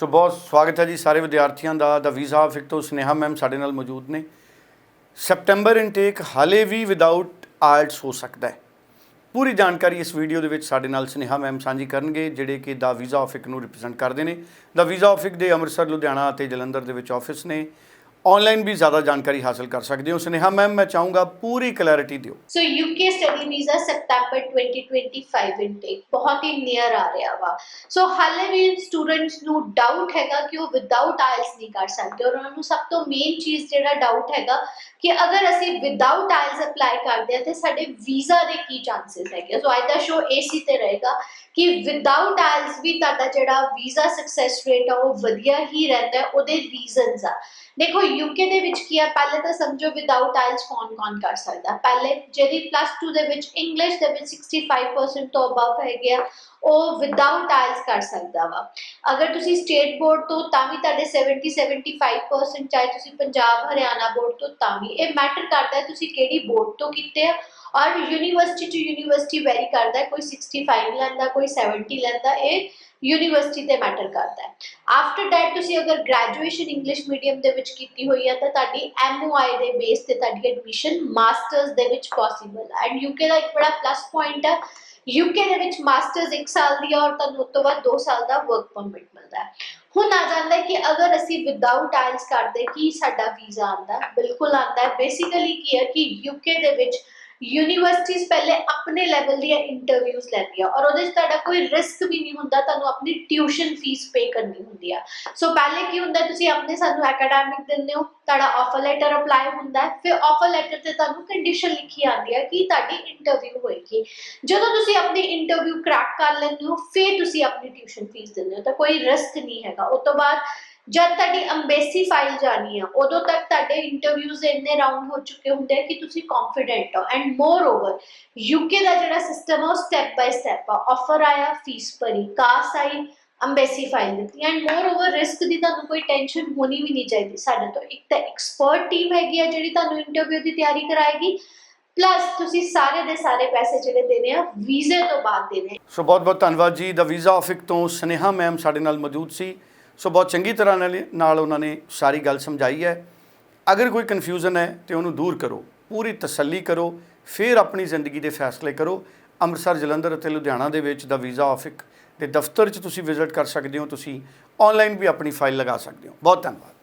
ਸੋ ਬਹੁਤ ਸਵਾਗਤ ਹੈ ਜੀ ਸਾਰੇ ਵਿਦਿਆਰਥੀਆਂ ਦਾ ਦਾ ਵੀਜ਼ਾ ਫਿਕ ਤੋਂ ਸਨੇਹਾ ਮੈਮ ਸਾਡੇ ਨਾਲ ਮੌਜੂਦ ਨੇ। ਸੈਪਟੈਂਬਰ ਇਨਟੇਕ ਹਾਲੇ ਵੀ ਵਿਦਆਊਟ ਆਇਲਟਸ ਹੋ ਸਕਦਾ ਹੈ। ਪੂਰੀ ਜਾਣਕਾਰੀ ਇਸ ਵੀਡੀਓ ਦੇ ਵਿੱਚ ਸਾਡੇ ਨਾਲ ਸਨੇਹਾ ਮੈਮ ਸਾਂਝੀ ਕਰਨਗੇ, ਜਿਹੜੇ ਕਿ ਦਾ ਵੀਜ਼ਾ ਆਫਿਕ ਨੂੰ ਰਿਪਰੈਜ਼ੈਂਟ ਕਰਦੇ ਨੇ। ਦਾ ਵੀਜ਼ਾ ਆਫਿਕ ਦੇ ਅੰਮ੍ਰਿਤਸਰ, ਲੁਧਿਆਣਾ ਅਤੇ ਜਲੰਧਰ ਦੇ ਵਿੱਚ ਆਫਿਸ ਨੇ। ਆਨਲਾਈਨ ਵੀ ਜ਼ਿਆਦਾ ਜਾਣਕਾਰੀ ਹਾਸਲ ਕਰ ਸਕਦੇ ਹੋ। ਸਨੇਹਾ ਮੈਮ ਮੈਂ ਚਾਹੂੰਗਾ ਪੂਰੀ ਕਲੈਰਿਟੀ ਦਿਓ। So UK study visa September 2025 intake ਬਹੁਤ ਹੀ ਨੀਅਰ ਆ ਰਿਹਾ ਵਾ। ਸੋ ਹਾਲੇ ਵੀ ਸਟੂਡੈਂਟਸ ਨੂੰ ਡਾਊਟ ਹੈਗਾ ਕਿ ਉਹ ਵਿਦਆਊਟ ਆਇਲਸ ਨਹੀਂ ਕਰ ਸਕਦੇ। ਔਰ ਉਹਨਾਂ ਨੂੰ ਸਭ ਤੋਂ ਮੇਨ ਚੀਜ਼ ਜਿਹੜਾ ਡਾਊਟ ਹੈਗਾ ਕਿ ਅਗਰ ਅਸੀਂ ਵਿਦਆਊਟ ਆਇਲਸ ਅਪਲਾਈ ਕਰਦੇ ਹਾਂ, ਤੇ ਸਾਡੇ ਵੀਜ਼ਾ ਦੇ ਕੀ ਚਾਂਸਸ ਹੈਗੇ ਸੋ ਅੱਜ ਦਾ ਸ਼ੋ ਏਸੀ ਤੇ ਰਹੇਗਾ ਕਿ ਵਿਦਆਊਟ ਆਇਲਸ ਵੀ ਤੁਹਾਡਾ ਜਿਹੜਾ ਵੀਜ਼ਾ ਸਕਸੈਸ ਰੇਟ ਆ, ਉਹ ਵਧੀਆ ਹੀ ਰਹਿੰਦਾ ਉਹਦੇ ਰੀਜ਼ਨਸ ਆ। ਦੇਖੋ ਯੂਕੇ ਦੇ ਵਿੱਚ ਕੀ ਆ? ਪਹਿਲੇ ਤਾਂ ਸਮਝੋ ਵਿਦਆਊਟ ਆਇਲਸ ਕੌਣ ਕੌਣ ਕਰ ਸਕਦਾ? ਪਹਿਲੇ ਜਿਹਦੀ ਪਲੱਸ 2 ਦੇ ਵਿੱਚ ਇੰਗਲਿਸ਼ ਦੇ ਵਿੱਚ 65% ਤੋਂ ਅਬਵ ਹੈਗੇ ਆ ਉਹ ਵਿਦਆਊਟ ਆਇਲਸ ਕਰ ਸਕਦਾ ਵਾ। ਅਗਰ ਤੁਸੀਂ ਸਟੇਟ ਬੋਰਡ ਤੋਂ ਤਾਂ ਵੀ ਤੁਹਾਡੇ 70 75% ਚਾਹੇ ਤੁਸੀਂ ਪੰਜਾਬ, ਹਰਿਆਣਾ ਬੋਰਡ ਤੋਂ ਤਾਂ ਵੀ। ਇਹ ਮੈਟਰ ਕਰਦਾ ਹੈ ਤੁਸੀਂ ਕਿਹੜੀ ਬੋਰਡ ਤੋਂ ਕੀਤੇ ਆ। ਔਰ ਯੂਨੀਵਰਸਿਟੀ ਟੂ ਯੂਨੀਵਰਸਿਟੀ ਵੈਰੀ ਕਰਦਾ ਹੈ। ਕੋਈ 65 ਲੈਂਦਾ, ਕੋਈ 70 ਲੈਂਦਾ, ਇਹ ਯੂਨੀਵਰਸਿਟੀ ਤੇ ਮੈਟਰ ਕਰਦਾ ਹੈ। ਆਫਟਰ ਦੈਟ ਤੁਸੀਂ ਅਗਰ ਗ੍ਰੈਜੂਏਸ਼ਨ ਇੰਗਲਿਸ਼ ਮੀਡੀਅਮ ਦੇ ਵਿੱਚ ਕੀਤੀ ਹੋਈ ਹੈ, ਤਾਂ ਤੁਹਾਡੀ ਐਮਓਆਈ ਦੇ ਬੇਸ ਤੇ ਤੁਹਾਡੀ ਐਡਮਿਸ਼ਨ ਮਾਸਟਰਸ ਦੇ ਵਿੱਚ ਪੋਸੀਬਲ ਹੈ। ਐਂਡ ਯੂਕੇ ਦਾ ਇੱਕ ਬੜਾ ਪਲੱਸ ਪੁਆਇੰਟ ਹੈ। ਯੂਕੇ ਦੇ ਵਿੱਚ ਮਾਸਟਰਸ 1 ਸਾਲ ਦੀ ਹੈ ਔਰ ਤੁਹਾਨੂੰ ਉਸ ਤੋਂ ਬਾਅਦ 2 ਸਾਲ ਦਾ ਵਰਕ ਪਰਮਿਟ ਮਿਲਦਾ ਹੈ। ਹੁਣ ਆ ਜਾਂਦਾ ਹੈ ਕਿ ਅਗਰ ਅਸੀਂ ਵਿਦਆਊਟ ਆਇਲਸ ਕਰਦੇ, ਕੀ ਸਾਡਾ ਵੀਜ਼ਾ ਆਂਦਾ ਬਿਲਕੁਲ ਆਂਦਾ ਹੈ। ਬੇਸਿਕਲੀ ਕੀ ਹੈ ਕਿ ਯੂਕੇ ਦੇ ਵਿੱਚ ਯੂਨੀਵਰਸਿਟੀਜ਼ ਪਹਿਲੇ ਆਪਣੇ ਲੈਵਲ ਦੀਆਂ ਇੰਟਰਵਿਊਜ਼ ਲੈਂਦੀਆਂ ਔਰ ਉਹਦੇ 'ਚ ਤੁਹਾਡਾ ਕੋਈ ਰਿਸਕ ਵੀ ਨਹੀਂ ਹੁੰਦਾ, ਤੁਹਾਨੂੰ ਆਪਣੀ ਟਿਊਸ਼ਨ ਫੀਸ ਪੇ ਕਰਨੀ ਹੁੰਦੀ ਆ। ਸੋ ਪਹਿਲੇ ਕੀ ਹੁੰਦਾ, ਤੁਸੀਂ ਆਪਣੇ ਸਾਨੂੰ ਐਕੈਡੈਮਿਕ ਦਿੰਦੇ ਹੋ, ਤੁਹਾਡਾ ਆਫਰ ਲੈਟਰ ਅਪਲਾਈ ਹੁੰਦਾ ਹੈ, ਫਿਰ ਆਫਰ ਲੈਟਰ ਤੇ ਤੁਹਾਨੂੰ ਕੰਡੀਸ਼ਨ ਲਿਖੀ ਆਉਂਦੀ ਹੈ ਕਿ ਤੁਹਾਡੀ ਇੰਟਰਵਿਊ ਹੋਏਗੀ। ਜਦੋਂ ਤੁਸੀਂ ਆਪਣੀ ਇੰਟਰਵਿਊ ਕ੍ਰੈਕ ਕਰ ਲੈਂਦੇ ਹੋ, ਫਿਰ ਤੁਸੀਂ ਆਪਣੀ ਟਿਊਸ਼ਨ ਫੀਸ ਦਿੰਦੇ ਹੋ, ਤਾਂ ਕੋਈ ਰਿਸਕ ਨਹੀਂ ਹੈਗਾ। ਉਸ ਤੋਂ ਬਾਅਦ ਜਦ ਤੁਹਾਡੀ ਅੰਬੈਸੀ ਫਾਈਲ ਜਾਣੀ ਆ, ਉਦੋਂ ਤੱਕ ਤੁਹਾਡੇ ਇੰਟਰਵਿਊਜ਼ ਇੰਨੇ ਰਾਉਂਡ ਹੋ ਚੁੱਕੇ ਹੁੰਦੇ ਆ ਕਿ ਤੁਸੀਂ ਕੌਨਫੀਡੈਂਟ ਹੋ। ਐਂਡ ਮੋਰ ਓਵਰ ਯੂਕੇ ਦਾ ਜਿਹੜਾ ਸਿਸਟਮ ਆ, ਉਹ ਸਟੈਪ ਬਾਈ ਸਟੈਪ ਆ। ਆਫਰ ਆਇਆ ਫੀਸ ਭਰੀ ਕਾਸ ਆਈ ਅੰਬੈਸੀ ਫਾਈਲ ਦਿੱਤੀ। ਐਂਡ ਮੋਰ ਓਵਰ ਰਿਸਕ ਦੀ ਤੁਹਾਨੂੰ ਕੋਈ ਟੈਨਸ਼ਨ ਹੋਣੀ ਵੀ ਨਹੀਂ ਚਾਹੀਦੀ ਸਾਡੇ ਤੋਂ। ਇੱਕ ਤਾਂ ਐਕਸਪਰਟ ਟੀਮ ਹੈਗੀ ਆ ਜਿਹੜੀ ਤੁਹਾਨੂੰ ਇੰਟਰਵਿਊ ਦੀ ਤਿਆਰੀ ਕਰਾਏਗੀ। ਪਲੱਸ ਤੁਸੀਂ ਸਾਰੇ ਦੇ ਸਾਰੇ ਪੈਸੇ ਜਿਹੜੇ ਦੇਣੇ ਆ, ਵੀਜ਼ੇ ਤੋਂ ਬਾਅਦ ਦੇਣੇ ਸੋ ਬਹੁਤ ਬਹੁਤ ਧੰਨਵਾਦ ਜੀ। ਦਾ ਵੀਜ਼ਾ ਆਫਿਕ ਤੋਂ ਸਨੇਹਾ ਮੈਮ ਸਾਡੇ ਨਾਲ ਮੌਜੂਦ ਸੀ। ਸੋ ਬਹੁਤ ਚੰਗੀ ਤਰ੍ਹਾਂ ਨਾਲ ਨਾਲ ਉਹਨਾਂ ਨੇ ਸਾਰੀ ਗੱਲ ਸਮਝਾਈ ਹੈ। ਅਗਰ ਕੋਈ ਕਨਫਿਊਜ਼ਨ ਹੈ ਤੇ ਉਹਨੂੰ ਦੂਰ ਕਰੋ, ਪੂਰੀ ਤਸੱਲੀ ਕਰੋ, ਫਿਰ ਆਪਣੀ ਜ਼ਿੰਦਗੀ ਦੇ ਫੈਸਲੇ ਕਰੋ। ਅੰਮ੍ਰਿਤਸਰ, ਜਲੰਧਰ ਅਤੇ ਲੁਧਿਆਣਾ ਦੇ ਵਿੱਚ ਦਾ ਵੀਜ਼ਾ ਆਫਿਕ ਦੇ ਦਫ਼ਤਰ 'ਚ ਤੁਸੀਂ ਵਿਜ਼ਿਟ ਕਰ ਸਕਦੇ ਹੋ, ਤੁਸੀਂ ਆਨਲਾਈਨ ਵੀ ਆਪਣੀ ਫਾਈਲ ਲਗਾ ਸਕਦੇ ਹੋ। ਬਹੁਤ ਧੰਨਵਾਦ।